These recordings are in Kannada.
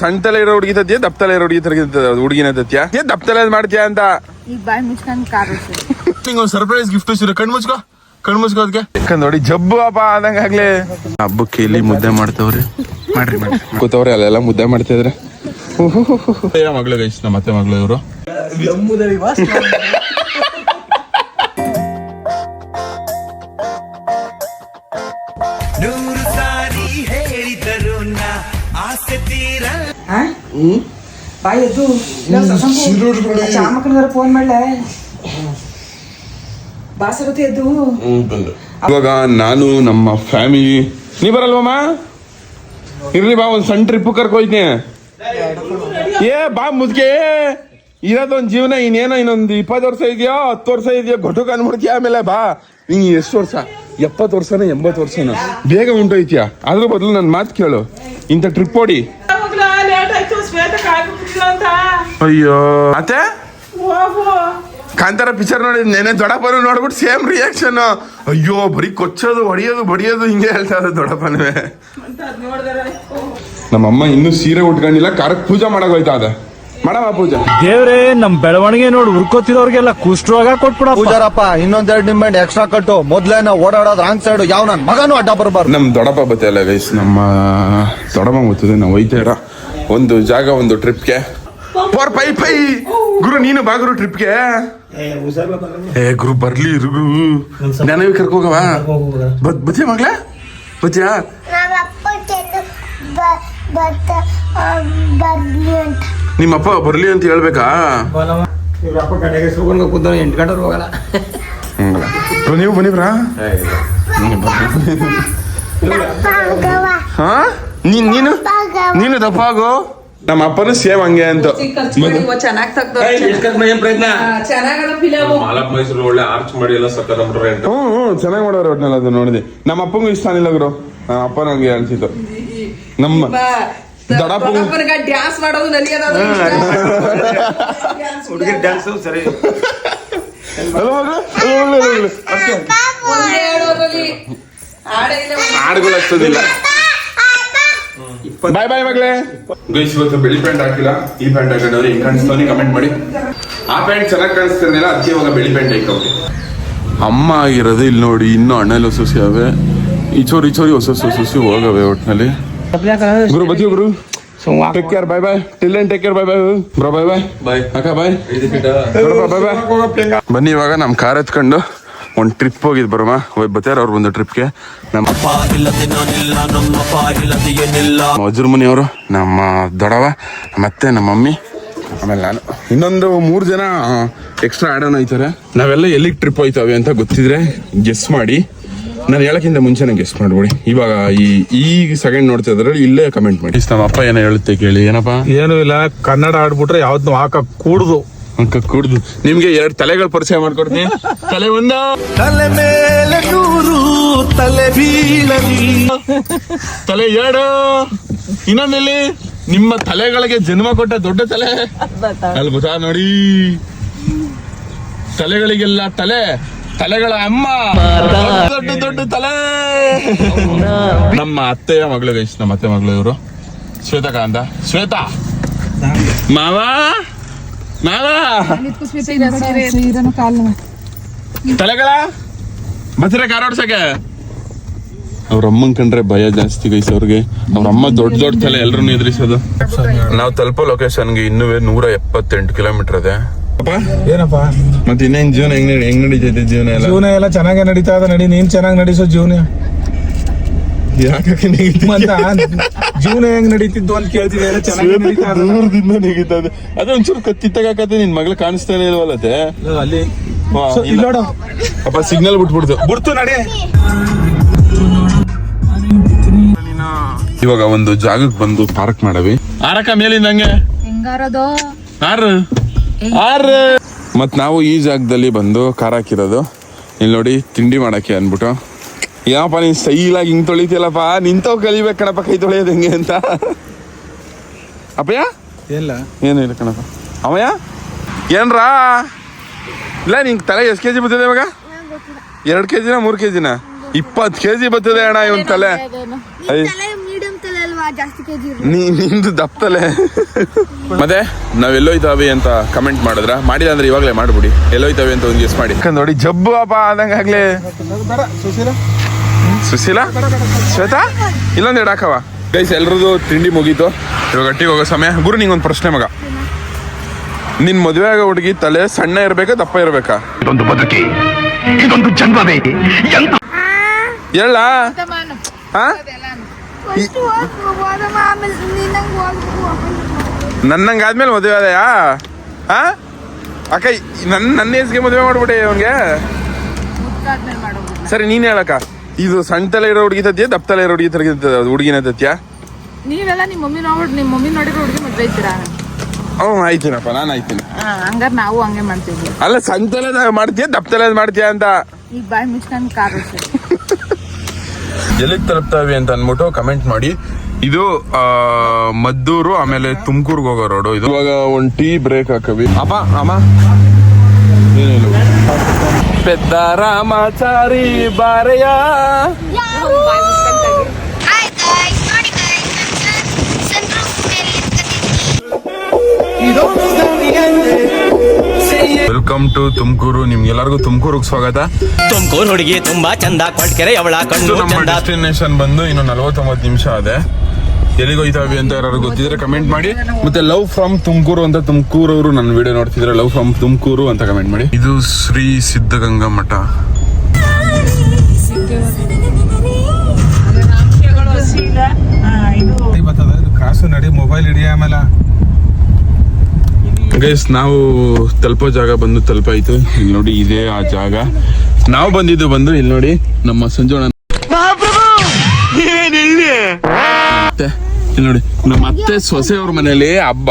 ಸಣ್ಣ ತಲೆ ಇರೋ ಹುಡುಗಿ ತತ್ಯ ದಪ್ಪ ತಲೆ ಇರೋ ಹುಡುಗಿ ತರ ಹುಡುಗಿನ ತತ್ಯ? ಏ ದಪ್ಪ ತಲೆ ಮಾಡ್ತೀಯ ಅಂತ? ಈಗ ಬಾಯಿ ಮುಚ್ಕೊಂಡು ಕಾರ್ ಹಿಂಗ ಸರ್ಪ್ರೈಸ್ ಗಿಫ್ಟ್ ಸಿರ ಕಣ್ ಮುಚ್ಕೋ ಕಣ್ ಮುಚ್ಕೋ ಅದಕ್ಕೆ ನೋಡಿ ಜಬ್ಬು ಅಪ್ಪ ಆದಂಗ ಆಗ್ಲೇ. ಹಬ್ಬಕ್ಕೆ ಇಲ್ಲಿ ಮುದ್ದೆ ಮಾಡ್ತವ್ರಿ? ಮಾಡ್ರಿ ಮಾಡ್ರಿ. ಕೂತವ್ರಿ ಅಲ್ಲೆಲ್ಲ ಮುದ್ದೆ ಮಾಡ್ತಿದ್ರೆ. ಮಗಳು ಗೈಸ್ ನಮ್ಮ ಮತ್ತೆ ಮಗಳು ಇವರು. ಬಾಯ್ ಎದ್ದು ಫೋನ್ ಮಾಡ್ಲೆ. ಎದ್ದು. ಇವಾಗ ನಾನು ನಮ್ಮ ಫ್ಯಾಮಿಲಿ ನೀ ಬರಲ್ವಮ್ಮ? ಇರ್ಲಿ ಬಾ ಒಂದು ಸಣ್ಣ ಟ್ರಿಪ್ ಕರ್ಕೊಯ್ತೀನಿ ಏ ಬಾ ಮುದ್ಕೆ ಇರೋದೊಂದು ಜೀವನ ಇನ್ನೇನೋ ಇನ್ನೊಂದು ಇಪ್ಪತ್ತು ವರ್ಷ ಇದೆಯೋ ಹತ್ತು ವರ್ಷ ಇದೆಯೋ ಘಟಕ ಅನ್ಬಿಡ್ತೀಯ ಆಮೇಲೆ ಬಾ. ನೀ ಎಷ್ಟು ವರ್ಷ? ಎಪ್ಪತ್ತು ವರ್ಷನ ಎಂಬತ್ತು ವರ್ಷನ? ಬೇಗ ಉಂಟೋಯ್ತೀಯ? ಅದ್ರ ಬದಲು ನನ್ನ ಮಾತು ಕೇಳು. ಇಂಥ ಟ್ರಿಪ್ ಓಡಿ ಲೇಟ್ ಆಯ್ತು ಶ್ವೇತ ಕಾಯ್ಬಿಟ್ಟಿಲ್ಲ ಅಂತ ಅಯ್ಯೋ ಮತ್ತೆ? ಕಾಂತಾರ ಪಿಕ್ಚರ್ ನೋಡಿ ನೆನೆ ದೊಡಪ್ಪನ ನೋಡ್ಬಿಟ್ಟು ಸೇಮ್ ರಿಯಾಕ್ಷನ್ ಅಯ್ಯೋ ಬರೀ ಕೊಚ್ಚೋದು ಹೊಡಿಯೋದು ಬಡಿಯೋದು ಹಿಂಗೆ ಹೇಳ್ತಾ ಇರೋದು ದೊಡ್ಡಪ್ಪನವೇ. ನಮ್ಮಮ್ಮ ಇನ್ನೂ ಸೀರೆ ಉಟ್ಕೊಂಡಿಲ್ಲ ಕಾರಕ್ಕೆ ಪೂಜೆ ಮಾಡಕ್ ಹೋಯ್ತಾ ಅದ ಮಾಡಮ್ಮ ಪೂಜೆ. ದೇವ್ರೆ ನಮ್ ಬೆಳವಣಿಗೆ ನೋಡಿ ಉರ್ಕೋತಿರೋರ್ಗೆಲ್ಲ ಕುಷ್ಟ್ರೋಗ ಕೊಟ್ಬಿಡ ಪೂಜಾರಪ್ಪ ಇನ್ನೊಂದೆರಡು ನಿಮಿಷ ಎಕ್ಸ್ಟ್ರಾ ಕಟ್ಟು. ಮೊದ್ಲೇನ ಓಡಾಡೋದು ರಾಂಗ್ ಸೈಡ್ ಯಾವ ನನ್ ಮಗನೂ ಅಡ್ಡ ಬರ್ಬಾರ್ದು. ನಮ್ ದೊಡ್ಡಪ್ಪ ಬತ್ತಲ್ಲ ಗೈಸ್ ನಮ್ಮ ದೊಡ್ಡಮ್ಮ ಗೊತ್ತದೆ ನಾವು ಒಯ್ತಾರ ಒಂದು ಜಾಗ ಒಂದು ಟ್ರಿಪ್ಗೆ ಪೋರ್ ಪೈ ಪೈ. ಗುರು ನೀನು ಬಾಗುರು ಟ್ರಿಪ್ಗೆ ಏ ಗುರು ಬರ್ಲಿ ಗುರು ನನಗೆ ಕರ್ಕೋಗವ ಬಚ್ಚೆ ಮಗ್ಲ? ನಮ್ಮ ಅಪ್ಪ ಬರ್ಲಿ ಅಂತ ನಿಮ್ಮಪ್ಪ ಬರ್ಲಿ ಅಂತ ಹೇಳ್ಬೇಕಾ ಹಂಗಲ್ಲ. ನೀವು ಹಾ? ನೀನ್ ನೀನು ದಪ್ಪಾಗು ದಪ್ಪ ನಮ್ಮ ಅಪ್ಪನು ಸೇಮ್ ಹಂಗೆ ಅಂತ. ಚೆನ್ನಾಗಿ ಮೈಸೂರು ಒಳ್ಳೆ ಆರ್ಚ್ ಮಾಡಿ ಎಲ್ಲ ಹ್ಞೂ ಹ್ಞೂ ಚೆನ್ನಾಗಿ ಮಾಡೋರು ಒಟ್ನಲ್ಲಿ ಅದು ನೋಡಿದೆ. ನಮ್ಮ ಅಪ್ಪಂಗೂ ಇಷ್ಟ ಅನಿಲ್ಲ ಗುರು. ನಮ್ಮ ಅಪ್ಪನ ಹಂಗೆ ಅನ್ಸಿತ್ತು. ನಮ್ಮ ದೊಡ್ಡಪ್ಪ ದೊಡ್ಡಪ್ಪನಿಗೆ ಡ್ಯಾನ್ಸ್ ಮಾಡೋದು ನನಗೆ ಅದು. ಹುಡುಗಿ ಡ್ಯಾನ್ಸ್ ಸರಿ. ಒಂದೇ ಹೇಳೋದ್ರಲ್ಲಿ ಹಾಡೇ ಇಲ್ಲ. ಹಾಡುಗಳು ಹಚ್ಚೋದಿಲ್ಲ ಬಾಯ್ ಬಾಯ್ ಮಗಳೇ. ಗೈಸ್ ಇವತ್ತು ಬಿಳಿ ಪ್ಯಾಂಟ್ ಹಾಕಿಲ್ಲ. ಈ ಪ್ಯಾಂಟ್ ಹಾಕೊಂಡ್ರೆ ಹಿಂಗ್ ಕಾಣಿಸ್ತಾನೆ ಕಮೆಂಟ್ ಮಾಡಿ. ಆ ಪ್ಯಾಂಟ್ ಚೆನ್ನಾಗಿ ಕಾಣಿಸ್ತಿರ್ಲಿಲ್ಲ ಅದಕ್ಕೆ ಇವಾಗ ಬಿಳಿ ಪ್ಯಾಂಟ್ ಹಾಕೋಕೆ ಅಮ್ಮ ಆಗಿರೋದು ಇಲ್ಲಿ ನೋಡಿ ಇನ್ನೂ ಅಣ್ಣಲ್ಲಿ ಹೊಸ ಅವೆ ಈಚೋರಿ ಈಚೋರಿ ಹೊಸ ಹೊಸ ಸೊಸಿ ಹೋಗವೆ ಒಟ್ನಲ್ಲಿ. ಗುರು ಬದಿ ಗುರು. Take care bye bye till and take care bye bye bro bye bye bye ಅಕ್ಕ ಬಾಯ್ ಬೈ ಬೈ ಬನ್ನಿ ಇವಾಗ ನಮ್ಮ ಕಾರ್ ಎತ್ಕೊಂಡು. ಒಂದು ಟ್ರಿಪ್ ಹೋಗಿದ್ ಬರೋಮ? ಹೋಗಿ ಬತ್ತಾರ ಅವ್ರು ಒಂದು ಟ್ರಿಪ್ಗೆ ನಮ್ಮ ನಮ್ಮ ಅಜ್ರ ಮನೆಯವರು ನಮ್ಮ ದೊಡವ ಮತ್ತೆ ನಮ್ಮ ಮಮ್ಮಿ ಆಮೇಲೆ ನಾನು. ಇನ್ನೊಂದು ಮೂರು ಜನ ಎಕ್ಸ್ಟ್ರಾ ಆಡೋಣ ಆಯ್ತಾರೆ. ನಾವೆಲ್ಲ ಎಲ್ಲಿಗೆ ಟ್ರಿಪ್ ಹೋಯ್ತವೆ ಅಂತ ಗೊತ್ತಿದ್ರೆ ಗೆಸ್ ಮಾಡಿ. ನಾನು ಹೇಳಕ್ಕಿಂತ ಮುಂಚೆನೇ ಗೆಸ್ ಮಾಡ್ಬಿಡಿ ಇವಾಗ ಈ ಈ ಸೆಕೆಂಡ್ ನೋಡ್ತಾ ಇದ್ರೆ ಇಲ್ಲೇ ಕಮೆಂಟ್ ಮಾಡಿ. ನಮ್ಮ ಅಪ್ಪ ಏನೋ ಹೇಳುತ್ತೆ ಕೇಳಿ ಏನಪ್ಪ? ಏನು ಇಲ್ಲ ಕನ್ನಡ ಆಡ್ಬಿಟ್ರೆ ಯಾವ್ದು ಹಾಕ ಕೂಡುದು. ಅಂಕ ಕುಡ್ದು. ನಿಮ್ಗೆ ಎರಡು ತಲೆಗಳು ಪರಿಚಯ ಮಾಡ್ಕೊಡ್ತೀನಿ. ತಲೆ ಒಂದ? ತಲೆ ಮೇಲೆ ನೂರು ತಲೆ ಬೀಳಲಿ. ತಲೆ ಎರಡು? ಇನ್ನೊಂದಲ್ಲಿ ನಿಮ್ಮ ತಲೆಗಳಿಗೆ ಜನ್ಮ ಕೊಟ್ಟ ದೊಡ್ಡ ತಲೆ. ಅಲ್ಲಿ ಗೊತ್ತಾ ನೋಡಿ. ತಲೆಗಳಿಗೆಲ್ಲ ತಲೆ ತಲೆಗಳ ಅಮ್ಮ. ದೊಡ್ಡ ದೊಡ್ಡ ತಲೆ. ನಮ್ಮ ಅತ್ತೆಯ ಮಗಳು ಗೈಸ್ ನಮ್ಮ ಅತ್ತೆ ಮಗಳು ಇವರು. ಶ್ವೇತಕ ಅಂತ ಶ್ವೇತಾ. ಮಾವ? ತಲೆಗಳ? ಕಾರ ಓಡ್ಸಕ್ಕೆ? ಅವ್ರ ಅಮ್ಮನ್ ಕಂಡ್ರೆ ಭಯ ಜಾಸ್ತಿ ಗೈಸ್ ಅವ್ರಿಗೆ. ಅವ್ರ ಅಮ್ಮ ದೊಡ್ಡ ದೊಡ್ಡ ತಲೆ ಎಲ್ರು ಎದುರಿಸೋದು. ನಾವು ತಲುಪೋ ಲೊಕೇಶನ್ಗೆ ಇನ್ನೂ ನೂರ ಎಪ್ಪತ್ತೆಂಟು ಕಿಲೋಮೀಟರ್ ಇದೆ. ಏನಪ್ಪ? ಮತ್ತೆ ಇನ್ನೇನ್ ಜೀವನ ಹೆಂಗ್ ನಡಿ- ಹೆಂಗ್ ನಡೀತೈತೆ ಜೀವನ ಎಲ್ಲ? ಜೀವನ ಎಲ್ಲ ಚೆನ್ನಾಗಿ ನಡೀತಾ ಇದೆ ನಡಿ ನೀನ್ ಚೆನ್ನಾಗಿ ನಡೀಸೋ ಜೀವನ. ಯಾಕೆ ನೆಗೀತಿ? ಜೀವನ ಹೆಂಗ್ ನಡೀತಿದ್ದು ಅಂತ ಇದೆ. ದೂರದಿಂದ ನೆಗೀತಾ ಇದೆ ಅದೊಂಚೂರು ಕತ್ತಿ ತಗಾಕತ್ತೆ ನಿನ್ ಮಗ್ಳು ಕಾಣಿಸ್ತಾನೆ ಇಲ್ವಲ್ಲತೆ ಅಲ್ಲಿ ಇಲ್ಲ. ಅಪ್ಪ ಸಿಗ್ನಲ್ ಬಿಟ್ಬಿಡ್ತು. ಬಿಡ್ತು ನಡಿ. ಇವಾಗ ಒಂದು ಜಾಗಕ್ಕೆ ಬಂದು ಪಾರ್ಕ್ ಮಾಡವಿ. ಆರಕ ಮೇಲಿಂದ ಹಂಗೆ. ಹೆಂಗಾರದು? ಆರು. ಆರು. ಮತ್ ನಾವು ಈ ಜಾಗದಲ್ಲಿ ಬಂದು ಕಾರ್ ಹಾಕಿರೋದು. ಇಲ್ಲಿ ನೋಡಿ ತಿಂಡಿ ಮಾಡಕ್ಕೆ ಅನ್ಬಿಟ್ಟು ಏನಪ್ಪ ನೀನು ಸ್ಟೈಲಾಗಿ ಹಿಂಗೆ ತೊಳಿತಿಯಲ್ಲಪ್ಪ? ನಿಂತವ್ ಕಲಿಬೇಕು ಕಣಪ್ಪ ಕೈ ತೊಳೆಯೋದು ಹೆಂಗೆ ಅಂತ. ಅಪ್ಪಯ್ಯ? ಇಲ್ಲ ಏನು ಇಲ್ಲ ಕಣಪ್ಪ. ಅವಯ್ಯ ಏನ್ರಾ? ಇಲ್ಲ ನಿಂಗೆ ತಲೆ ಎಷ್ಟು ಕೆ ಜಿ ಬರ್ತದೆ ಇವಾಗ? ಎರಡು ಕೆ ಜಿನ ಮೂರು ಕೆ ಜಿನ ಇಪ್ಪತ್ತು ಕೆ ಜಿ ಬರ್ತದೆ ಅಣ್ಣ ಇವನ್ ತಲೆ. ಐ- ತಲೆ ಮೀಡಿಯಂ ತಲೆ ಅಲ್ವಾ? ಜಾಸ್ತಿ ಕೆಜಿ ನೀ ನಿಂದು ದಪ್ತಲೆ ಮತ್ತೆ ನಾವ್ ಎಲ್ಲೋಯ್ತಾವಿ ಅಂತ ಕಮೆಂಟ್ ಮಾಡಿದ್ರ? ಮಾಡಿದ ಅಂದ್ರೆ ಇವಾಗಲೇ ಮಾಡ್ಬಿಡಿ. ಎಲ್ಲೋಯ್ತಾವೆ ಅಂತ ಒಂದು ಗೆಸ್ ಮಾಡಿ. ನೋಡಿ ಜಬ್ಬು ಅಪ್ಪ ಆದಂಗಾಗ್ಲೇ. ಸುಶೀಲ? ಶ್ವೇತಾ? ಇಲ್ಲೊಂದು ಹಾಕವ ಗೈಸ್ ಎಲ್ರದ್ದು ತಿಂಡಿ ಮುಗೀತು. ಇವಾಗ ಅಟ್ಟಿಗೆ ಹೋಗೋ ಸಮಯ. ಗುರು ನಿಂಗೊಂದು ಪ್ರಶ್ನೆ ಮಗ. ನಿನ್ ಮದುವೆ ಆಗೋ ಹುಡುಗಿ ತಲೆ ಸಣ್ಣ ಇರಬೇಕಾ ದಪ್ಪ ಇರಬೇಕಾ? ಇದೊಂದು ಬದುಕಿ. ಇದೊಂದು ಜನ್ಮವೇ. ಹೋಗ್ಬೇಕು ನನ್ನಂಗ ಆದ್ಮೇಲೆ ಮದುವೆ ಆದಯಾ? ಹಾ ಅಕ್ಕ ನನ್ನ ನನ್ನ ಏಜ್ಗೆ ಮದುವೆ ಮಾಡ್ಬಿಟ್ಟೆ ಅವನ್ಗೆ ಸರಿ ನೀನ್ ಹೇಳಕ್ಕ. ಇದು ಸಣ್ಣ ತಲೆ ಇರೋ ಹುಡುಗಿ ತತ್ಯ ದಪ್ಪ ತಲೆ ಇರೋ ಹುಡುಗಿ ತರಗಿಂತ ಹುಡುಗಿನ ತತ್ಯ ನೀವೆಲ್ಲ ನಿಮ್ಮ ಮಮ್ಮಿ ನೋಡಿ ನಿಮ್ಮ ಮಮ್ಮಿ ನೋಡಿರೋ ಹುಡುಗಿ ಮದ್ವೆ ಇದ್ದೀರಾ ಹ್ಞೂ ಆಯ್ತೀನಪ್ಪ ನಾನು ಆಯ್ತೀನಿ. ಹಂಗಾರೆ ನಾವು ಹಂಗೆ ಮಾಡ್ತೀವಿ. ಅಲ್ಲ ಸಣ್ಣ ತಲೆ ಮಾಡ್ತೀಯ ದಪ್ಪ ತಲೆ ಮಾಡ್ತೀಯ ಅಂತ? ಈಗ ಬಾಯಿ ಮುಚ್ಕೊಂಡು ಕಾರು ಸರ್ ಎಲ್ಲಿಗೆ ತಲುಪ್ತಾವೆ ಅಂತ ಅಂದ್ಬಿಟ್ಟು ಕಮೆಂಟ್ ಮಾಡಿ. ಇದು ಮದ್ದೂರು ಆಮೇಲೆ ತುಮಕೂರ್ಗೆ ಹೋಗೋ ರೋಡು ಇದು. ಇವಾಗ ಒಂದು ಟೀ ಬ್ರೇಕ್ ಹಾಕವಿ. ಅಪ್ಪ ಅಮ್ಮ. ಏನಿಲ್ಲ. ಪೆದ್ದ రామాచారి భార్య ವೆಲ್ಕಮ್ ಟು ತುಮಕೂರು ನಿಮ್ಗೆಲ್ಲರಿಗೂ ತುಮಕೂರಿಗೆ ಸ್ವಾಗತ. ತುಮಕೂರು ಹುಡುಗಿ ತುಂಬಾ ಚಂದ ಕೊಟ್ಕೆರೆ ಅವಳ ಕಣ್ಣು ನಮ್ಮ ಚಂದ. ಡೆಸ್ಟಿನೇಷನ್ ಬಂದು ಇನ್ನು ನಲವತ್ತೊಂಬತ್ತು ನಿಮಿಷ ಅದೇ ಎಲ್ಲಿಗೆ ಹೋಯ್ತಾವೆ ಅಂತ ಯಾರು ಗೊತ್ತಿದ್ರೆ ಕಮೆಂಟ್ ಮಾಡಿ. ಮತ್ತೆ ಲವ್ ಫ್ರಮ್ ತುಮಕೂರು ಅಂತ ತುಮಕೂರು ಅವರು ನನ್ನ ವಿಡಿಯೋ ನೋಡ್ತಿದ್ರೆ. ಲವ್ ಫ್ರಮ್ ತುಮಕೂರು ಅಂತ ಕಮೆಂಟ್ ಮಾಡಿ. ಇದು ಶ್ರೀ ಸಿದ್ಧಗಂಗಾ ಮಠ. ಕಾಸು ನಡಿ ಮೊಬೈಲ್ ಹಿಡಿಯ ಆಮೇಲೆ ನಾವು ತಲುಪೋ ಜಾಗ ಬಂದು ತಲುಪಾಯ್ತು. ಇಲ್ಲಿ ನೋಡಿ ಇದೇ ಆ ಜಾಗ. ನಾವು ಬಂದಿದ್ದು ಬಂದು ಇಲ್ಲಿ ನೋಡಿ ನಮ್ಮ ಸಂಜೋಣ ನೋಡಿ ನಮ್ಮ ಅತ್ತೆ ಸೊಸೆ ಅವ್ರ ಮನೇಲಿ ಹಬ್ಬ.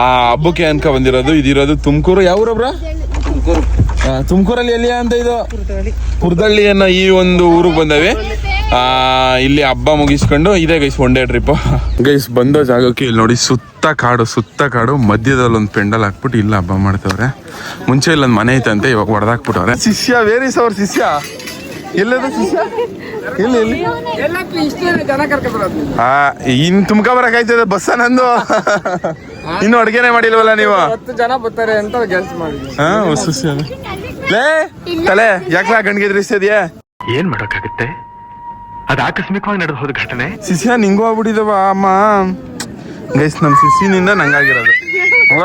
ಆ ಹಬ್ಬಕ್ಕೆ ಅನ್ಕ ಬಂದಿರೋದು, ಇದಿರೋದು ತುಮಕೂರು. ಯಾವ ಊರಬ್ರ? ತುಮಕೂರಲ್ಲಿ ಎಲ್ಲಿ ಅಂತ ಇದು? ಕುರ್ದಳ್ಳಿ ಅನ್ನೋ ಈ ಒಂದು ಊರಿಗೆ ಬಂದವಿ. ಇಲ್ಲಿ ಹಬ್ಬ ಮುಗಿಸ್ಕೊಂಡು ಇದೇ guys one day trip guys ಬಂದೋ ಜಾಗಕ್ಕೆ ಇಲ್ಲಿ ನೋಡಿ, ಸುತ್ತ ಕಾಡು ಸುತ್ತ ಕಾಡು, ಮಧ್ಯದಲ್ಲಿ ಒಂದು ಪೆಂಡಲ್ ಹಾಕ್ಬಿಟ್ಟು ಇಲ್ಲ ಹಬ್ಬ ಮಾಡ್ತವ್ರೆ. ಮುಂಚೆ ಇಲ್ಲೊಂದು ಮನೆ ಐತಂತೆ ಇವಾಗ ಹೊಡೆದಾಕ್ಬಿಟ್ಟವ್ರೆ ಶಿಷ್ಯ ವೇರಿಸ್ ಅವ್ರ ಶಿಷ್ಯ? ಎಲ್ಲದ ಶಿಷ್ಯ ಎಲ್ಲಿ ಎಲ್ಲಿ ಹಾ ಇನ್ ತುಮ್ಕ ಬರಕ್ ಆಯ್ತದ ಬಸ್ಸ ನಂದು. ಇನ್ನು ಅಡ್ಗೆನೆ ಮಾಡಿಲ್ವಲ್ಲ ನೀವು? ಜನ ಬರ್ತಾರೆ ಅಂತ ಗೆಲ್ಸ್ ಮಾಡಿ ಹಾ. ಲೇ ತಲೆ ಯಾಕ್ಲಾ ಏನ್ ಮಾಡಕ್ಕಾಗುತ್ತೆ? ಅದು ಆಕಸ್ಮಿಕವಾಗಿ ನಡೆದು ಹೋದ ಘಟನೆ. ನಿಂಗೂ ಆಗ್ಬಿಟ್ಟಿದವ ಅಮ್ಮ. ಗೈಸ್ ನಮ್ ಸಿಸಿನಿಂದ ನಂಗಾಗಿರೋದು ಇನ್ನು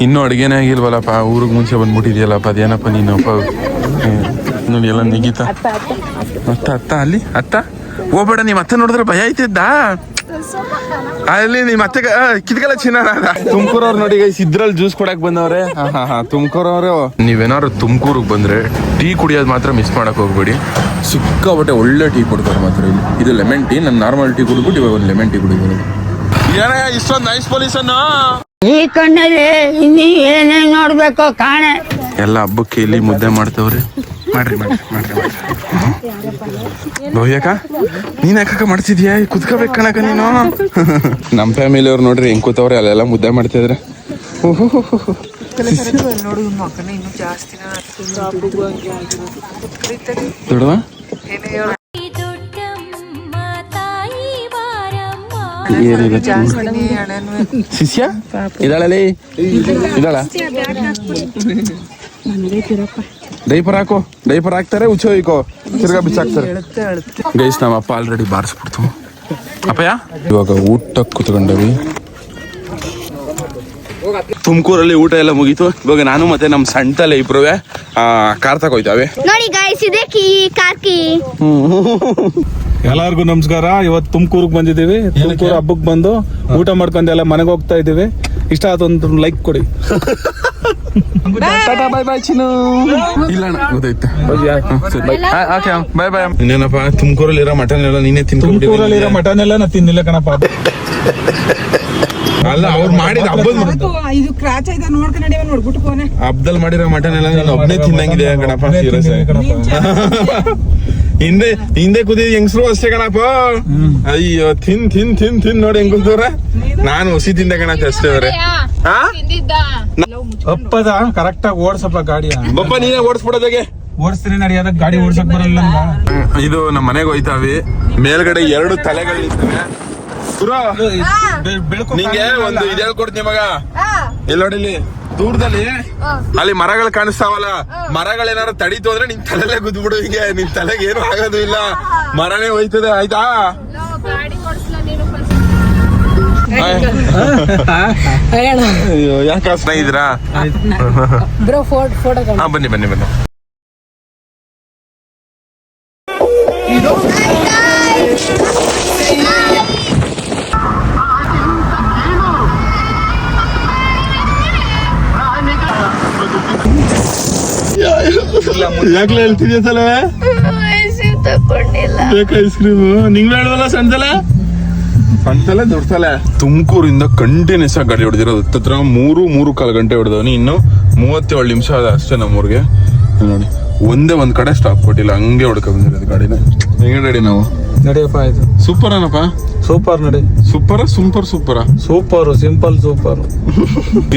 ಇನ್ನೂ ಅಡುಗೆನೇ ಆಗಿಲ್ವಲ್ಲಪ್ಪ ಊರಿಗೆ ಮುಂಚೆ ಬಂದ್ಬಿಟ್ಟಿದ್ಯಲ್ಲಪ್ಪ ಅದೇನಪ್ಪ ನೀನಪ್ಪ. ನೋಡಿ ಎಲ್ಲ ನಿಗೀತ. ಅತ್ತ ಅತ್ತ. ಅಲ್ಲಿ ಅತ್ತ. ಹೋಗ್ಬೇಡ ನಿಮ್ಮ ಅತ್ತೆ ನೋಡಿದ್ರೆ ಭಯ ಐತಿದ್ದ ಅಲ್ಲಿ ನಿಮ್ಮ ಅತ್ತೆ ಕಿತ್ಕಲ್ಲ ಚಿನ್ನ ತುಮಕೂರವ್ರು ನೋಡಿ ಗೈಸ್ ಇದ್ರಲ್ಲಿ ಜ್ಯೂಸ್ ಕೊಡಕ್ ಬಂದವ್ರೆ. ತುಮಕೂರವ್ರೆ ನೀವೇನಾದ್ರು ತುಮಕೂರಿಗೆ ಬಂದ್ರೆ ಟೀ ಕುಡಿಯೋದು ಮಾತ್ರ ಮಿಸ್ ಮಾಡಕ್ ಹೋಗ್ಬೇಡಿ. ಸಿಕ್ಕಾಪಟ್ಟೆ ಒಳ್ಳೆ ಟೀ ಕೊಡ್ತಾರೆ ಮಾತ್ರ ಇಲ್ಲಿ. ಇದು ಲೆಮನ್ ಟೀ ನಾನು ನಾರ್ಮಲ್ ಟೀ ಕುಡಿದ್ಬಿಟ್ಟು ಇವಾಗ ಒಂದು ಲೆಮನ್ ಟೀ ಕುಡಿಬೋದು. ಏನ ಇಷ್ಟೊಂದು ನೈಸ್ ಪೊಲೀಸ್ ಏ ಈ ಕಣ್ಣಲ್ಲಿ ಇನ್ನೀ ಏನೇನ್ ನೋಡ್ಬೇಕು ಕಾಣೆ. ಎಲ್ಲ ಹಬ್ಬಕ್ಕೆ ಇಲ್ಲಿ ಮುದ್ದೆ ಮಾಡ್ತವ್ರೆ. ಮಾಡ್ರಿ ಮಾಡ್ರಿ ಮಾಡ್ರಿ ಭವ್ಯಕ್ಕ ನೀನ್ ಯಾಕಕ್ಕ ಮಾಡ್ತಿದ್ಯಾ? ಕುತ್ಕೋಬೇಕು ಕಣಕ ನೀನು. ನಮ್ಮ ಫ್ಯಾಮಿಲಿ ಅವ್ರು ನೋಡ್ರಿ ಹೆಂಗ್ ಕೂತವ್ರೆ ಅಲ್ಲೆಲ್ಲ ಮುದ್ದೆ ಮಾಡ್ತಿದ್ರೆ ಶಿಷ್ಯ? ಇದಾಳಲ್ಲಿ ಇದಾಳ ಡೈಪರ್ ಹಾಕೋ ಡೈಪರ್ ಹಾಕ್ತಾರೆ ಉಚ್ಚೋಯ್ಕೋ ತಿರ್ಗಾ ಬಿಚ್ಚಾಕ್ತಾರೆ ಗೈಸ್ ನಮ್ಮ ಅಪ್ಪ ಆಲ್ರೆಡಿ ಬಾರಿಸ್ಬಿಡ್ತು. ಅಪ್ಪಯ್ಯ? ಇವಾಗ ಊಟಕ್ಕೆ ಕುತ್ಕೊಂಡವಿ. ತುಮಕೂರಲ್ಲಿ ಊಟ ಎಲ್ಲ ಮುಗೀತು. ಇವಾಗ ನಾನು ಮತ್ತೆ ನಮ್ಮ ಸಣ್ಣ ಇಬ್ರು ಕಾರ್ ತಗೋಯ್ತಾವೆ ನೋಡಿ ಗಾಯ್ಸ್ ಇದೆ ಕೀ ಕಾರ್ಕಿ. ಎಲ್ಲಾರ್ಗು ನಮಸ್ಕಾರ. ಇವತ್ತು ತುಮಕೂರ್ಗ್ ಬಂದಿದ್ದೀವಿ. ತುಮಕೂರು ಹಬ್ಬಕ್ ಬಂದು ಊಟ ಮಾಡ್ಕೊಂಡು ಎಲ್ಲ ಮನೆಗೆ ಹೋಗ್ತಾ ಇದೀವಿ ಇಷ್ಟ ಆಯ್ತು ಒಂದು ಲೈಕ್ ಕೊಡಿ. ಟಾಟಾ ಬಾಯ್ ಬಾಯ್ ಚಿನ್ನು. ಇಲ್ಲ ಅಣ್ಣ ಗೊತ್ತಾಯ್ತು. ಓಕೆ ಬಾಯ್ ಬಾಯ್ ಇನ್ನೇನಪ್ಪ ತುಮಕೂರಲ್ಲಿ ಇರೋ ಮಟನ್ ಎಲ್ಲ ನೀನೇ ಇರೋ ಮಟನ್ ಎಲ್ಲ ನಾ ತಿನ್ನಿಲ್ಲ ಕಣಪ್ಪ. ಅಲ್ಲ ಅವ್ರು ಮಾಡಿದ ಹಬ್ಬದ ಇದು ಕ್ರಾಚ ಇದೆ ನೋಡ್ಕೊಂಡು ನೋಡ್ಬಿಟ್ಟು ಫೋನೆ ಹಬ್ಬದಲ್ಲಿ ಮಾಡಿರೋ ಮಟನ್ ಎಲ್ಲ ನೀನು ಒಬ್ಬನೇ ತಿನ್ನಂಗಿದೆ ಕಣಪ್ಪ ಸೀರಿಯಸ್ ಹಿಂದೆ ಹಿಂದೆ ಕುದಿದ ಹೆಂಗಸರು ಅಷ್ಟೇ ಕಣಪ್ಪ. ಅಯ್ಯೋ ತಿನ್ ತಿನ್ ತಿನ್ ತಿನ್ ನೋಡಿ ಹೆಂಗ್ ಕುಂತವ್ರೆ ನಾನು? ಹೊಸಿ ತಿಂದೆ ಕಣಪ್ಪ ಅಷ್ಟೇ ಅವ್ರೆ. ಅಪ್ಪದ ಕರೆಕ್ಟ್ ಆಗಿ ಓಡ್ಸಪ್ಪ ಗಾಡಿ. ಬಪ್ಪ ನೀನೇ ಓಡಿಸ್ಬಿಡೋದಾಗೆ ಓಡಿಸ್ತೀನಿ ನಡೆಯೋದ ಗಾಡಿ ಓಡ್ಸಕ್ ಬರಲ್ಲ. ಇದು ನಮ್ಮ ಮನೆಗೆ ಹೋಯ್ತಾವಿ. ಮೇಲ್ಗಡೆ ಎರಡು ತಲೆಗಳು ನಿಂಗೆ ಒಂದು ಇದು ಹೇಳ್ಕೊಡ್ತೀನಿ ಮಗ. ಇಲ್ಲಿ ನೋಡಿ ಇಲ್ಲಿ ದೂರದಲ್ಲಿ ಅಲ್ಲಿ ಮರಗಳು ಕಾಣಿಸ್ತಾವಲ್ಲ ಮರಗಳೇನಾರು ತಡೀತು ಅಂದ್ರೆ ನಿನ್ ತಲೆಲೆ ಗುದ್ಬಿಡು ಹಿಂಗೆ ನಿನ್ ತಲೆಗೆ ಏನು ಆಗೋದು ಇಲ್ಲ. ಮರನೇ ಹೋಯ್ತದೆ ಆಯ್ತಾ? ಗಾಡಿ ಓಡಿಸ್ಲ ನೀನು ಅಯ್ಯೋ ಯಾಕೆ ಸ್ನೇಹಿತರಾ? ಬ್ರೋ ಫೋಟೋ ಫೋಟೋ ಹಾ ಬನ್ನಿ ಬನ್ನಿ ಬನ್ನಿ. ಯಾಕೆ ಹೇಳ್ತಿದ್ಯಾ ಸಲ ಬೇಕು ಐಸ್ ಕ್ರೀಮ್? ನಿಂಗ್ ಹೇಳ್ದಲ್ಲ ಸಣ್ಣ ಸಣ್ಣ ದೊಡ್ಡ ತಲೆ ತುಮಕೂರಿಂದ ಕಂಟಿನ್ಯೂಸ್ ಆಗಿ ಗಾಡಿ ಹೊಡೆದಿರೋದು. ಹತ್ತತ್ರ ಮೂರು ಮೂರು ಕಾಲು ಗಂಟೆ ಹೊಡೆದವನಿ. ಇನ್ನು ಮೂವತ್ತೇಳು ನಿಮಿಷ ಅದ ಅಷ್ಟೇ ನಮ್ಮೂರಿಗೆ. ನೋಡಿ ಒಂದೇ ಒಂದ್ ಕಡೆ ಸ್ಟಾಪ್ ಕೊಟ್ಟಿಲ್ಲ. ಹಂಗೆ ಹೊಡ್ಕೊಂಡ್ ಬಂದಿರೋದು ಗಾಡಿನ. ಹೆಂಗೆ ರೆಡಿ ನಾವು? ನಡಿಯಪ್ಪ ಇದು. ಸೂಪರ್ ಏನಪ್ಪ? ಸೂಪರ್ ನಡಿ. ಸೂಪರ ಸೂಪರ್ ಸೂಪರ ಸೂಪರ್ ಸಿಂಪಲ್ ಸೂಪರ್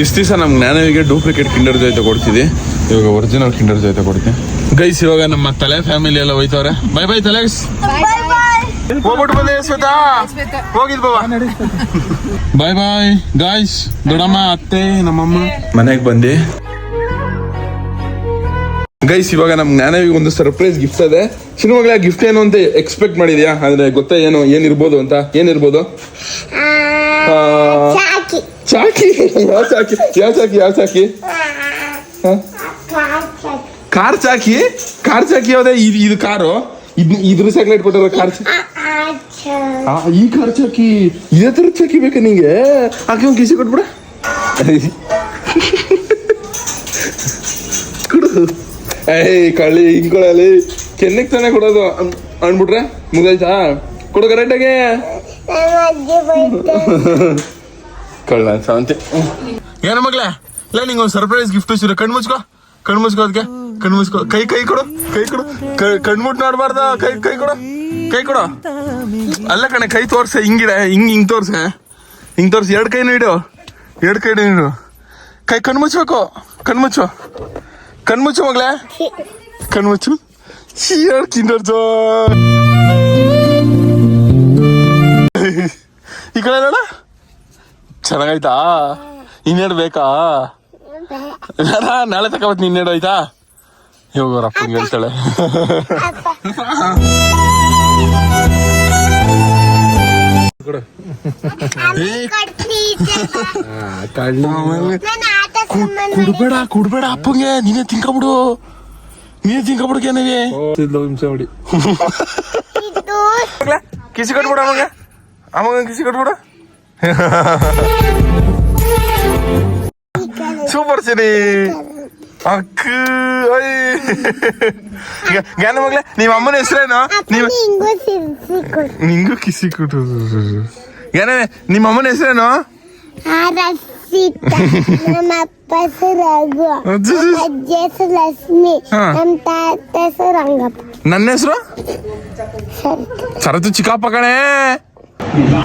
ಇಷ್ಟು ದಿವಸ ನಮ್ ಜ್ಞಾನವಿಗೆ ಡೂಪ್ಲಿಕೇಟ್ ಕಿಂಡರ್ ಜೊತೆ ಕೊಡ್ತಿದ್ದೆ ಇವಾಗ ಒರಿಜಿನಲ್ ಕಿಂಡರ್ ಜೊತೆ ಕೊಡ್ತೀನಿ ಗೈಸ್ ಇವಾಗ ನಮ್ಮ ತಲೆ ಫ್ಯಾಮಿಲಿ ಎಲ್ಲ ಹೋಯ್ತವ್ರೆ. ಬೈ ಬೈ ತಲೆ. ಹೋಗ್ಬಿಟ್ಟು ಬಂದೆ ಶ್ವೇತಾ. ಹೋಗಿದ್ ಬಾಬಾ ಬಾಯ್ ಬಾಯ್ ಗಾಯ್ಸ್ ದೊಡ್ಡಮ್ಮ ಅತ್ತೆ ನಮ್ಮಮ್ಮ. ಮನೆಗೆ ಬಂದಿ. ಗೈಸ್ ಇವಾಗ ನಮ್ ಜ್ಞಾನವಿಗೆ ಒಂದು ಸರ್ಪ್ರೈಸ್ ಗಿಫ್ಟ್ ಅದೇ ಸಿನಿಮಾಗಳ ಗಿಫ್ಟ್ ಏನು ಅಂತ ಎಕ್ಸ್ಪೆಕ್ಟ್ ಮಾಡಿದ್ಯಾ? ಅಂದ್ರೆ ಗೊತ್ತಾ ಏನು ಏನಿರ್ಬೋದು ಅಂತ? ಏನಿರ್ಬೋದು? ಚಾಕಿ. ಯಾವ ಚಾಕಿ? ಯಾವ ಚಾಕಿ ಯಾವ ಚಾಕಿ? ಕಾರ್ ಚಾಕಿ? ಕಾರ್ ಚಾಕಿ ಯಾವ್ದೇ? ಇದು ಇದು ಕಾರು? ಇದ್ ಇದ್ರ ಚಾಕ್ಲೇಟ್ ಕೊಟ್ಟಾರ ಕಾರ್ ಈ ಕಾರ್ ಚಾಕಿ ಇದೇ ತರ ಚಾಕಿ ಬೇಕಾ ನಿಂಗೆ? ಹಾಕಿ ಒಂದು ಕಿಸಿ ಕೊಟ್ಬಿಡ. ಕೊಡು. ಏಯ್, ಕಳ್ಳಿ ಕೊಡಲಿ. ಕೆನ್ನಿಗೆ ತಾನೇ ಕೊಡೋದು. ಅಂದ್ಬಿಟ್ರೆ ಮುಗ್ದಾಯ್ತಾ ಕೊಡು ಕರೆಕ್ಟಾಗೆ ಕಳ್ಳ ಸಾವಂತಿ ಏನ ಮಗ್ಲ? ಇಲ್ಲ ನಿಂಗೆ ಒಂದು ಸರ್ಪ್ರೈಸ್ ಗಿಫ್ಟ್ ಹಚ್ಚಿರ ಕಣ್ ಮುಚ್ಕೋ. ಕಣ್ ಮುಚ್ಕೋ ಅದಕ್ಕೆ ಕಣ್ ಮುಚ್ಕೋ. ಕೈ ಕೈ ಕೊಡು. ಕೈ ಕೊಡು. ಕಣ್ಣು ಕಣ್ಮುಟ್ ನೋಡ್ಬಾರ್ದ? ಕೈ ಕೈ ಕೊಡು. ಕೈ ಕೊಡು. ಅಲ್ಲ ಕಣೆ, ಕೈ ತೋರ್ಸ, ಹಿಂಗಿಡ. ಹಿಂಗ್ ಹಿಂಗ್ ತೋರ್ಸ. ಹಿಂಗ್ ತೋರ್ಸ. ಎರಡು ಕೈನೂ ಇಡು. ಎರಡು ಕೈ ಇಡು. ಕೈ ಕಣ್ ಮುಚ್ಬೇಕು. ಕಣ್ ಮುಚ್ಚು. ಕಣ್ ಮಗಳೇ. ಮಗ್ಲೇ ಕಣ್ ಮುಚ್ಚು ಎರಡು ಕಿಂಡರ್ ಜೋ. ಈ ಕಡೆ ನೋಡ. ಚೆನ್ನಾಗೈತಾ? ಇನ್ನೆರಡು ಬೇಕಾ? ನಾಳೆ ತಗೋಬತ್ ಇನ್ನೆರಡು ಆಯ್ತಾ ಇವಾಗ ಅವ್ರ ಹೇಳ್ತಾಳೆ ಕುಡ್ಬೇಡ ಕುಡ್ಬೇಡ ಅಪ್ಪಂಗೆ. ನೀನೇ ತಿನ್ಕೊಬಿಡು. ನೀನೇ ತಿನ್ಕೊಬಿಡು ಏನಿಗೆ ಹಿಂಸೆ ಹೊಡಿ ಕಿಸಿ ಕಟ್ಬಿಡ ಅವಾಗ ಅವಾಗ ಕಿಸಿ ಕಟ್ಬಿಡ. Super cine. ಅಕ್ಕ ಜ್ಞಾನ ಮಗ್ಲೆ ನಿಮ್ಮ ಅಮ್ಮನ ಹೆಸರೇನು? ನಿಂಗು ನಿಂಗೂ ಕಿಸಿ ಕೊಟ್ಟು ಜ್ಞಾನ ನಿಮ್ಮ ಅಮ್ಮನ ಹೆಸರೇನು? ನಮ್ಮ ಅಪ್ಪ ರಘು. ಅಜ್ಜಿ ಹೆಸರು? ಲಕ್ಷ್ಮಿ. ನಮ್ಮ ತಾತ ಹೆಸರು ರಂಗಪ್ಪ. ನನ್ನ ಹೆಸರು? ಸರತು ಚಿಕ್ಕಪ್ಪ ಕಣೆ.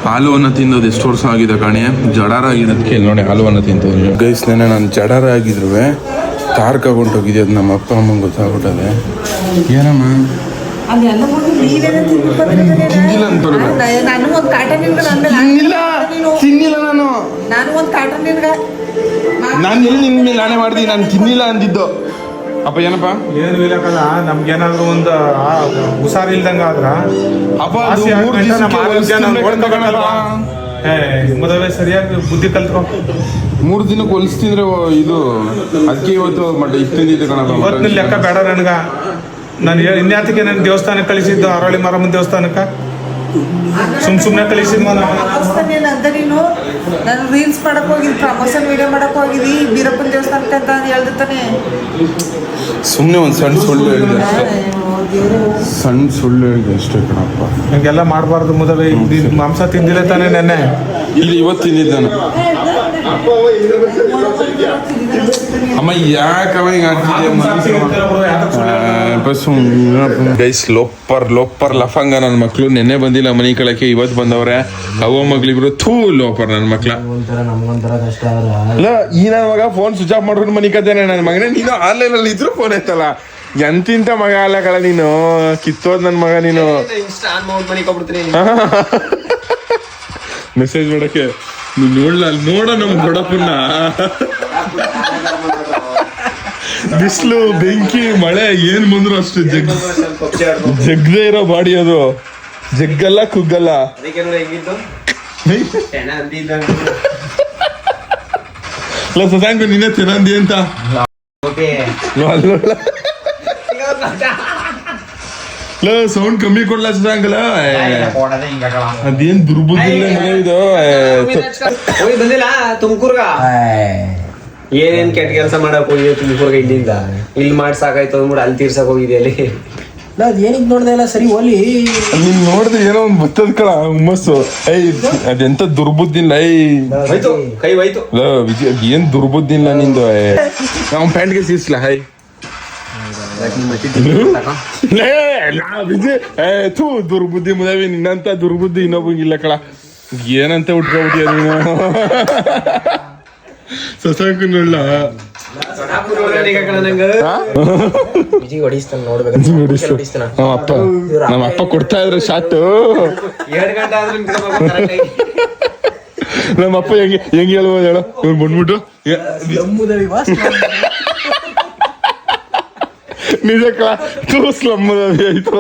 ಹಾಲುವನ್ನು ತಿನ್ನೋದು ಎಷ್ಟು ವರ್ಷ ಆಗಿದೆ ಕಣೆ? ಜಡಾರ ಆಗಿರೋದಕ್ಕೆ ಇಲ್ಲಿ ನೋಡಿ ಹಾಲುವನ್ನು ತಿಂತ ಗೈಸ್ ನೆನೆ ನಾನು ಜಡಾರ ಆಗಿದ್ರು ತಾರ್ಕ ಹೋಗಿದ್ದೆ ಅದು ನಮ್ಮ ಅಪ್ಪ ಅಮ್ಮ ಗೊತ್ತಾಗ್ಬಿಟ್ಟದೆ. ಏನಮ್ಮ? ತಿಂದಿಲ್ಲ ನಾನು ನಾನು ನಾನು. ಒಂದು ಕಾಟನ್ ನಿನ್ಗ ನಾನು ಎಲ್ಲಿ ನಿನ್ನ ಮೇಲೆ ನಾನೇ ಮಾಡಿದಿ ನಾನು ತಿನ್ನಿಲ್ಲ ಅಂದಿದ್ದು. ಅಪ್ಪ ಏನಪ್ಪ? ಏನು ಇಲ್ಲಕಲ್ಲ ನಮ್ಗೇನಾದ್ರು ಒಂದು ಹುಷಾರಿಲ್ದಂಗ ಆದ್ರ ಅಪ್ಪ ಮದುವೆ ಸರಿಯಾಗಿ ಬುದ್ಧಿ ಕಲ್ತ್ಕೊ. ಮೂರು ದಿನಕ್ಕೆ ಹೊಲಿಸ್ತಿದ್ರೆ ಇದು ಅದಕ್ಕೆ ಇವತ್ತು ಮಾಡಿ ಇಷ್ಟು ತಿಂದಿದ್ದೆ ಇವತ್ತಿನ ಲೆಕ್ಕ ಬೇಡ ನನಗ. ನಾನು ಇನ್ಯಾತಕ್ಕೆ ನನ್ನ ದೇವಸ್ಥಾನಕ್ಕೆ ಕಳಿಸಿದ್ದು ಅರಳಿ ಮಾರಮ್ಮನ ದೇವಸ್ಥಾನಕ್ಕೆ? ಸುಮ್ ಸುಮ್ನೆ ಕಳಿಸಿದ್ ನೀನು. ನಾನು ರೀಲ್ಸ್ ಮಾಡಕ್ ಹೋಗಿದ್ ಪ್ರಮೋಷನ್ ವಿಡಿಯೋ ಮಾಡಕ್ ಹೋಗಿದಿ. ಬೀರಪ್ಪನ ದೇವಸ್ಥಾನಕ್ಕೆ ಅಂತ ಹೇಳ್ದಾನೆ ಸುಮ್ಮನೆ ಒಂದು ಸಣ್ಣ ಸುಳ್ಳು ಹೇಳಿದೆ ಅಷ್ಟೇ. ಸಣ್ಣ ಸುಳ್ಳು ಹೇಳಿದೆ ಅಷ್ಟೇ ಕಣಪ್ಪ. ಹಿಂಗೆಲ್ಲ ಮಾಡಬಾರ್ದು ಮೊದಲೇ. ಮಾಂಸ ತಿಂದಿಲ್ಲ ತಾನೆ ನೆನ್ನೆ. ಇಲ್ಲಿ ಇವತ್ತು ತಿಂದಿದ್ದಾನೆ. ಅಮ್ಮ ಅಮ್ಮ ಯಾಕವ ಹಿಂಗೆ ಗೈಸ್ ಲೋಪರ್ ಲೋಪರ್ ಲಫಂಗ ನನ್ನ ಮಕ್ಕಳು ನೆನ್ನೆ ಬಂದಿಲ್ಲ ಮನೆ ಕಳಕ್ಕೆ ಇವತ್ತು ಬಂದವ್ರೆ. ಅವ ಮಗಳಿಬ್ರು ಥೂ ಲೋಪರ್ ನನ್ನ ಮಕ್ಳ. ಇಲ್ಲ ಈ ನನ್ನ ಮಗ ಫೋನ್ ಸ್ವಿಚ್ ಆಫ್ ಮಾಡ್ಕೊಂಡು ಮನೆ ಕದ್ದೇನೆ ನನ್ನ ಮಗನೇ. ನೀನು ಆನ್ಲೈನ್ ಅಲ್ಲಿ ಇದ್ರು ಫೋನ್ ಐತಲ್ಲ ಎಂತಿಂತ ಮಗ ಅಲ್ಲ ಕಳ ನೀನು. ಕಿತ್ತೋದ್ ನನ್ ಮಗ ನೀನು. ಮೆಸೇಜ್ ಮಾಡಕ್ಕೆ. ನೀನ್ ನೋಡ್ಲ ಅಲ್ಲಿ ನೋಡ ನಮ್ ದೊಡ್ಡಪ್ಪನ್ನ. ಬಿಸಿಲು ಬೆಂಕಿ ಮಳೆ ಏನ್ ಬಂದ್ರು ಅಷ್ಟು ಜಗ್ ಜಗ್ದೇ ಇರೋ ಬಾಡಿ ಅದು. ಜಗ್ಗಲ್ಲ ಕುಗ್ಗಲ್ಲ. ಇಲ್ಲ ಸದಾಂಕು ನಿನ್ನೆ ತಿನ್ನಂದಿ ಅಂತ. ಸೌಂಡ್ ಕಮ್ಮಿ ಕೊಡ್ಲ ಸದಾಂಕಲ ಅದೇನ್ ದುರ್ಬುದ್ಧಿ ಇಲ್ಲ ಇದು? ಬಂದಿಲ್ಲ ತುಮಕೂರ್ಗ. ಏನೇನ್ ಕೆಟ್ಟ ಕೆಲಸ ಮಾಡಕ್ ಹೋಗಿದೆ ತುಮಕೂರ್ಗೆ ಇಲ್ಲಿಂದ? ಇಲ್ಲಿ ಮಾಡಿ ಸಾಕಾಯ್ತು ಅಂದ್ಬಿಟ್ಟು ಅಲ್ಲಿ ತೀರ್ಸಕ್ ಹೋಗಿದೆ ಅಲ್ಲಿ? ಏನಿಗ್ ನೋಡ್ದೆ ಇಲ್ಲ ಸರಿ ಓಲಿ ನೀನ್ ನೋಡಿದ್ರೆ ಏನೋ ಒಂದ್ ಬತ್ತದ ಕಳ ಹುಮ್ಮಸ್ಸು. ಐ ಅದೆಂತ ದುರ್ಬುದ್ಧಿ ಇಲ್ಲ ಐ ಹೋಯ್ತು ಕೈ ಹೋಯ್ತು. ಲೋ, ವಿಜಯ್ ಅದ್ ಏನ್ ದುರ್ಬುದ್ಧಿ ಇಲ್ಲ ನಿಂದು ನಾವು ಪ್ಯಾಂಟ್ಗೆ ಸೀಸ್ಲ ಹೈ ಲೇ, ನಾ ವಿಜಯ್ ಏ ಥೂ ದುರ್ಬುದ್ಧಿ ಮುದಾವಿ ನಿನ್ನಂತ ದುರ್ಬುದ್ಧಿ ಇನ್ನೊಬ್ಬಂಗಿಲ್ಲ ಕಳ ಏನಂತ ಉಟ್ಕೊಬಿಟ್ಟಿಯ ನೀನು? ಸಸಾಕು ನೋಡ್ಲ ವಿಜಯ್ ಹೊಡಿಸ್ತಾನ ನೋಡ್ಬೇಕು. ಹೊಡಿಸ್ತಾನ? ನಮ್ಮ ಅಪ್ಪ. ನಮ್ಮ ಅಪ್ಪ ಕೊಡ್ತಾ ಇದ್ರು ಶಾಟು. ನಮ್ಮ ಅಪ್ಪ ಹೆಂಗೆ ಹೆಂಗೆ ಹೇಳ್ಬೋದು ಹೇಳು? ಇವ್ನು ಬಂದ್ಬಿಟ್ಟು ನಿಜಕ್ಕ ತೂ ಸ್ಲಮ್ಮದವಿ ಆಯ್ತು.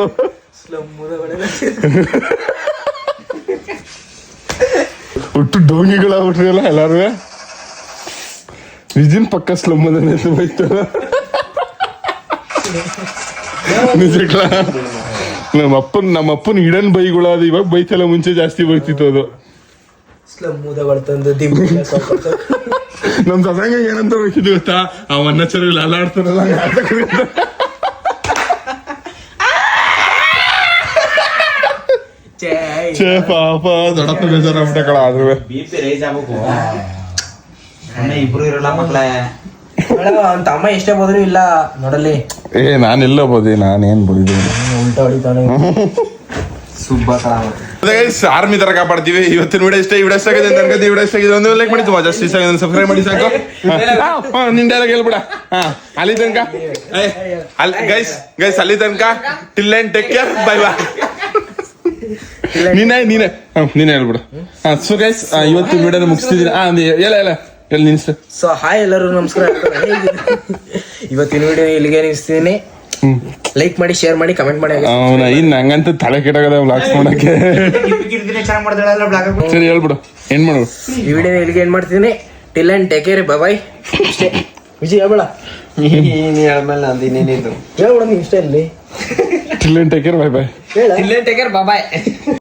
ಒಟ್ಟು ಡೋಂಗಿಗಳಾಗ್ಬಿಟ್ರಲ್ಲ ಎಲ್ಲಾರು ನಿಜಿನ್ ಪಕ್ಕ ಸ್ಲಮ್ ಹೋಯ್ತು. ನಿಜ ಕಲ ನಮ್ಮ ಅಪ್ಪನ ನಮ್ಮ ಅಪ್ಪನ ಇಡನ್ ಬೈಗಳಾದ ಇವಾಗ ಬೈತಲ್ಲ ಮುಂಚೆ ಜಾಸ್ತಿ ಬೈತಿತ್ತು ಅದು. ನಮ್ ಸದಂಗ ಏನಂತ ಹೋಗಿದ್ದು ಗೊತ್ತಾ? ಆ ಅನ್ನಚರಲ್ಲಿ ಅಲ್ಲಾಡ್ತಾರಲ್ಲ ಚೇ ಪಾಪ ದೊಡ್ಡಪ್ಪ ಬೇಜಾರಾಗ್ಬಿಟ್ಟೆ ಕಳ ಆದ್ರೂ ಇಬ್ರು ಇರಲ್ಲ ಮಕ್ಳೇ. ಅವ್ನ ತಮ್ಮ ಎಷ್ಟೇ ಹೋದ್ರು ಇಲ್ಲ ನೋಡಲ್ಲಿ. ಏ ನಾನೆಲ್ಲ ಬೋದಿ ನಾನೇನ್ ಬೋದಿದ್ದೀನಿ ಉಲ್ಟಾ ಹೊಡಿತಾನೆ. ಸುಬ್ಬ ಕಳ ಆರ್ಮಿ ತರ ಕಾಪಾಡ್ತೀವಿ. ಇವತ್ತಿನ ವಿಡಿಯೋ ಇಷ್ಟ ವಿಡಿಯೋ ಇಷ್ಟ ಆಗಿದೆ ವಿಡಿಯೋ ಇಷ್ಟ ಆಗಿದೆ ಒಂದು ಲೈಕ್ ಮಾಡಿ ತುಂಬಾ ಜಾಸ್ತಿ ಇಷ್ಟ ಆಗಿದೆ ಸಬ್ಸ್ಕ್ರೈಬ್ ಮಾಡಿ ಸಾಕು. ನಿನ್ ಡೈಲಾಗ್ ಹೇಳ್ಬಿಡ. ಹಾ ಅಲ್ಲಿ ತನಕ. ಗೈಸ್ ಗೈಸ್ ಅಲ್ಲಿ ತನಕ. Till and take care bye bye ನೀನೇ ನೀನೇ. ಹೇಳ್ಬಿಡು. ಸೊ ಗೈಸ್ ಇವತ್ತು ವಿಡಿಯೋನ ಮುಗಿಸ್ತಿದ್ದೀನಿ ಹಾ ಎಲ್ಲ ಎಲ್ಲ. ಎಲ್ಲಿ ನಿನ್ಸ ಸೊ ಹಾಯ್ ಎಲ್ಲರೂ ನಮಸ್ಕಾರ. ಇವತ್ತಿನ ವಿಡಿಯೋ ಇಲ್ಲಿಗೆ ನಿಲ್ಲಿಸ್ತೀನಿ. ಲೈಕ್ ಮಾಡಿ ಶೇರ್ ಮಾಡಿ ಕಮೆಂಟ್ ಮಾಡಿ ಅವನ ಇನ್ ನಂಗಂತೂ ತಲೆ ಕೆಟ್ಟಾಗದ ವ್ಲಾಗ್ಸ್ ಮಾಡಕ್ಕೆ. ಸರಿ ಹೇಳ್ಬಿಡು. ಏನ್ ಮಾಡು ಈ ವಿಡಿಯೋ ಇಲ್ಲಿಗೆ ಏನ್ ಮಾಡ್ತೀನಿ. Till and take care bye bye Vijay ಹೇಳ್ಬೇಡ. ನೀನ್ ಹೇಳ್ಮೇಲೆ ನಂದು ಇನ್ನೇನಿದ್ದು. ಹೇಳ್ಬಿಡ ನೀನ್ ಇಷ್ಟ ಇಲ್ಲಿ till and take care bye bye till and take care bye